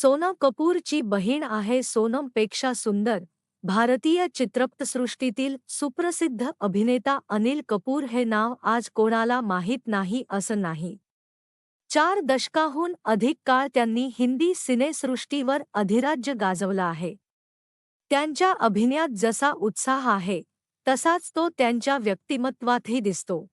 सोनम कपूरची बहीण आहे सोनमपेक्षा सुंदर. भारतीय चित्रपटसृष्टीतील सुप्रसिद्ध अभिनेता अनिल कपूर हे नाव आज कोणाला माहीत नाही असं नाही. चार दशकाहून अधिक काळ त्यांनी हिंदी सिनेसृष्टीवर अधिराज्य गाजवलं आहे. त्यांच्या अभिनयात जसा उत्साह आहे तसाच तो त्यांच्या व्यक्तिमत्वातही दिसतो.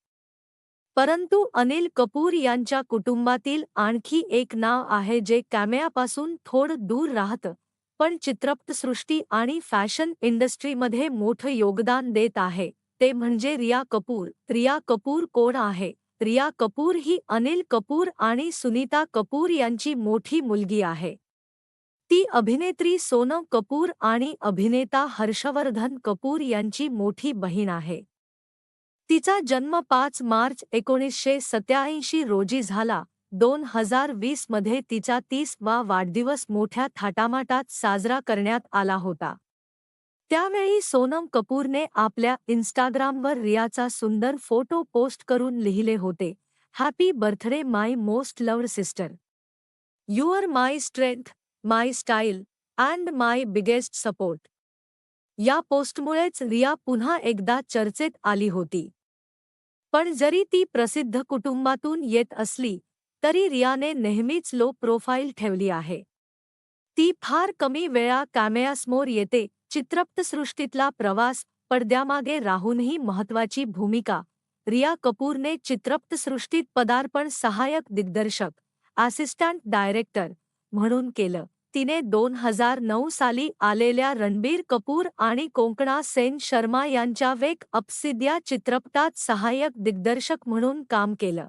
परंतु अनिल कपूर यांच्या कुटुंबातील आणखी एक नाव आहे जे कॅमेयापासून थोड दूर राहतं पण चित्रपटसृष्टी आणि फॅशन इंडस्ट्रीमध्ये मोठं योगदान देत आहे. ते म्हणजे रिया कपूर. रिया कपूर कोण आहे? रिया कपूर ही अनिल कपूर आणि सुनीता कपूर यांची मोठी मुलगी आहे. ती अभिनेत्री सोनम कपूर आणि अभिनेता हर्षवर्धन कपूर यांची मोठी बहीण आहे. तिचा जन्म पाच मार्च एकोणीसशे सत्याऐंशी रोजी झाला. दोन हजार वीसमध्ये तिचा तीसवा वाढदिवस मोठ्या थाटामाटात साजरा करण्यात आला होता. त्यावेळी सोनम कपूरने आपल्या इन्स्टाग्रामवर रियाचा सुंदर फोटो पोस्ट करून लिहिले होते. Happy birthday my most loved sister. Your my strength my style and my biggest support. या पोस्टमुळेच रिया पुन्हा एकदा चर्चेत आली होती. पण जरी ती प्रसिद्ध कुटुंबातून येत असली तरी रियाने नेहमीच लो प्रोफाईल ठेवली आहे. ती फार कमी वेळा कॅमेयासमोर येते चित्रपटसृष्टीतला प्रवास पडद्यामागे राहूनही महत्वाची भूमिका. रिया कपूरने चित्रपटसृष्टीत पदार्पण सहाय्यक दिग्दर्शक असिस्टंट डायरेक्टर म्हणून केलं. तिने दोन हजार नऊ साली आलेल्या रणबीर कपूर आणि कोंकणा सेन शर्मा यांच्या वेक अपसिद्या चित्रपटात सहाय्यक दिग्दर्शक म्हणून काम केलं.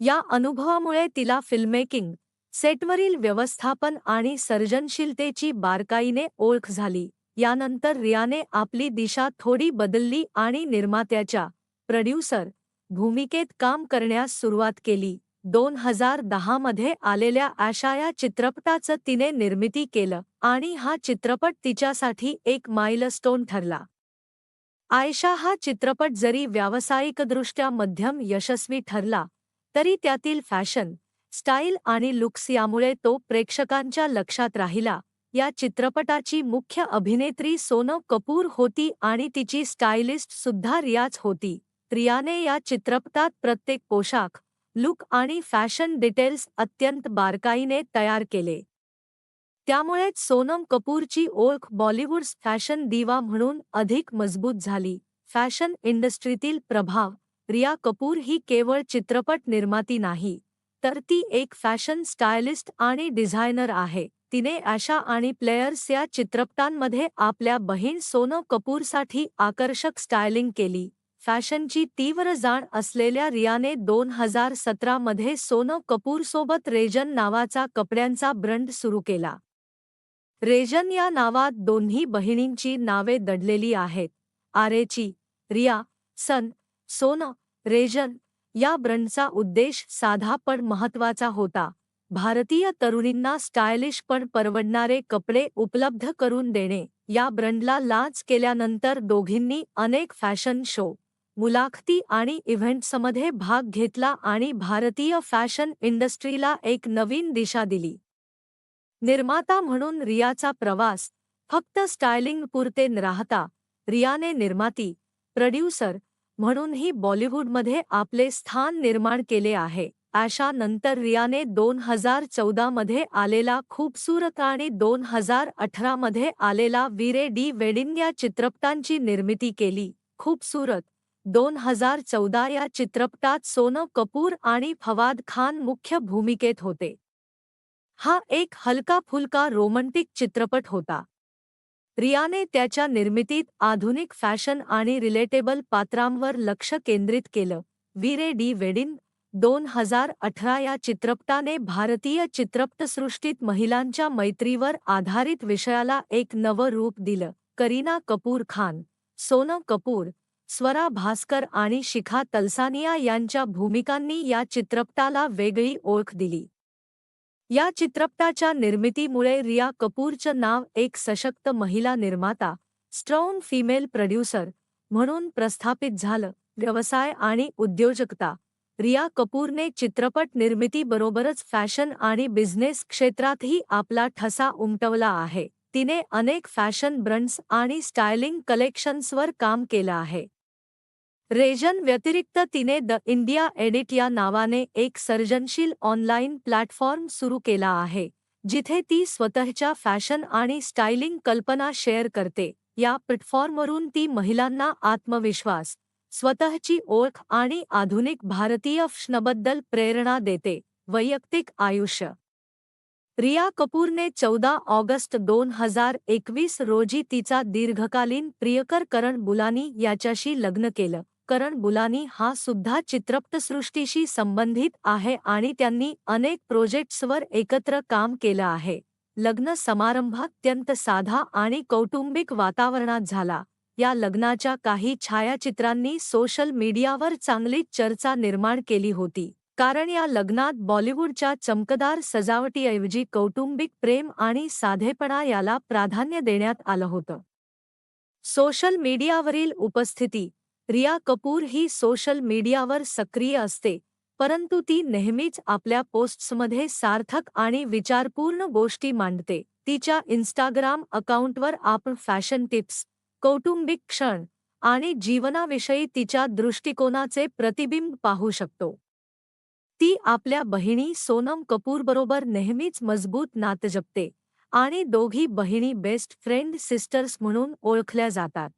या अनुभवामुळे तिला फिल्ममेकिंग सेटवरील व्यवस्थापन आणि सर्जनशीलतेची बारकाईने ओळख झाली. यानंतर रियाने आपली दिशा थोडी बदलली आणि निर्मात्याच्या प्रोड्युसर भूमिकेत काम करण्यास सुरुवात केली. दोन हजार दहामध्ये आलेल्या आशा या चित्रपटाचं तिने निर्मिती केलं आणि हा चित्रपट तिच्यासाठी एक माइलस्टोन ठरला. आयशा हा चित्रपट जरी व्यावसायिकदृष्ट्या मध्यम यशस्वी ठरला तरी त्यातील फॅशन स्टाईल आणि लुक्स यामुळे तो प्रेक्षकांच्या लक्षात राहिला. या चित्रपटाची मुख्य अभिनेत्री सोनम कपूर होती आणि तिची स्टायलिस्ट सुद्धा रियाच होती. रियाने या चित्रपटात प्रत्येक पोशाख लुक आणि फॅशन डिटेल्स अत्यंत बारकाईने तयार केले. त्यामुळेच सोनम कपूरची ओळख बॉलिवूड फॅशन दिवा म्हणून अधिक मजबूत झाली. फॅशन इंडस्ट्रीतील प्रभाव रिया कपूर ही केवळ चित्रपट निर्माती नाही तर ती एक फॅशन स्टायलिस्ट आणि डिझायनर आहे. तिने आशा आणि प्लेयर्स या चित्रपटांमध्ये आपल्या बहीण सोनम कपूरसाठी आकर्षक स्टायलिंग केली. फॅशनची तीव्र जाण असलेल्या रियाने दोन हजार सतरामध्ये सोनम कपूरसोबत रेजन नावाचा कपड्यांचा ब्रँड सुरू केला. रेजन या नावात दोन्ही बहिणींची नावे दडलेली आहेत. आरेची रिया सन सोन रेजन या ब्रँडचा उद्देश साधा पण महत्त्वाचा होता. भारतीय तरुणींना स्टायलिश पण परवडणारे कपडे उपलब्ध करून देणे या ब्रँडला लाच केल्यानंतर दोघींनी अनेक फॅशन शो मुलाखती आणि इव्हेंट्समध्ये भाग घेतला आणि भारतीय फॅशन इंडस्ट्रीला एक नवीन दिशा दिली. निर्माता म्हणून रियाचा प्रवास फक्त स्टायलिंग पुरते राहता रियाने निर्माती प्रोड्युसर म्हणूनही बॉलिवूडमध्ये आपले स्थान निर्माण केले आहे. आशा नंतर रियाने दोन हजार चौदामध्ये आलेला खूपसूरत आणि दोन हजार अठरामध्ये आलेला वीरे डी वेडिंग या चित्रपटांची निर्मिती केली. खूपसूरत दोन हजार चौदा या चित्रपटात सोनम कपूर आणि फवाद खान मुख्य भूमिकेत होते. हा एक हलका फुलका रोमंटिक चित्रपट होता. रियाने त्याच्या निर्मितीत आधुनिक फॅशन आणि रिलेटेबल पात्रांवर लक्ष केंद्रित केलं. वीरे डी वेडिन दोन हजार अठरा या चित्रपटाने भारतीय चित्रपटसृष्टीत महिलांच्या मैत्रीवर आधारित विषयाला एक नवं रूप दिलं. करीना कपूर खान सोनम कपूर स्वरा भास्कर आणि शिखा तलसानिया यांच्या भूमिकांनी या चित्रपटाला वेगळी ओळख दिली. या चित्रपटाच्या निर्मितीमुळे रिया कपूरचं नाव एक सशक्त महिला निर्माता स्ट्रॉंग फिमेल प्रोड्युसर म्हणून प्रस्थापित झालं. व्यवसाय आणि उद्योजकता. रिया कपूरने चित्रपट निर्मितीबरोबरच फॅशन आणि बिझनेस क्षेत्रातही आपला ठसा उमटवला आहे. तिने अनेक फॅशन ब्रँड्स आणि स्टायलिंग कलेक्शन्सवर काम केलं आहे. रेजन व्यतिरिक्त तिने द इंडिया एडिट या नावाने एक सर्जनशील ऑनलाईन प्लॅटफॉर्म सुरू केला आहे जिथे ती स्वतःच्या फॅशन आणि स्टायलिंग कल्पना शेअर करते. या प्लॅटफॉर्मवरून ती महिलांना आत्मविश्वास स्वतःची ओळख आणि आधुनिक भारतीय फॅशनबद्दल प्रेरणा देते. वैयक्तिक आयुष्य. रिया कपूरने चौदा ऑगस्ट दोन हजार एकवीस रोजी तिचा दीर्घकालीन प्रियकर करण बुलानी याच्याशी लग्न केलं. करण बुलानी हा सुद्धा चित्रपटसृष्टीशी संबंधित आहे आणि त्यांनी अनेक प्रोजेक्ट्सवर एकत्र काम केलं आहे. लग्न समारंभ अत्यंत साधा आणि कौटुंबिक वातावरणात झाला. या लग्नाच्या काही छायाचित्रांनी सोशल मीडियावर चांगलीच चर्चा निर्माण केली होती. कारण या लग्नात बॉलिवूडच्या चमकदार सजावटीऐवजी कौटुंबिक प्रेम आणि साधेपणा याला प्राधान्य देण्यात आलं होतं. सोशल मीडियावरील उपस्थिती रिया कपूर ही सोशल मीडियावर सक्रिय असते परंतु ती नेहमीच आपल्या पोस्ट्समध्ये सार्थक आणि विचारपूर्ण गोष्टी मांडते. तिच्या इन्स्टाग्राम अकाउंटवर आपण फॅशन टिप्स कौटुंबिक क्षण आणि जीवनाविषयी तिच्या दृष्टिकोनाचे प्रतिबिंब पाहू शकतो. ती आपल्या बहिणी सोनम कपूरबरोबर नेहमीच मजबूत नातं जपते आणि दोघी बहिणी बेस्ट फ्रेंड सिस्टर्स म्हणून ओळखल्या जातात.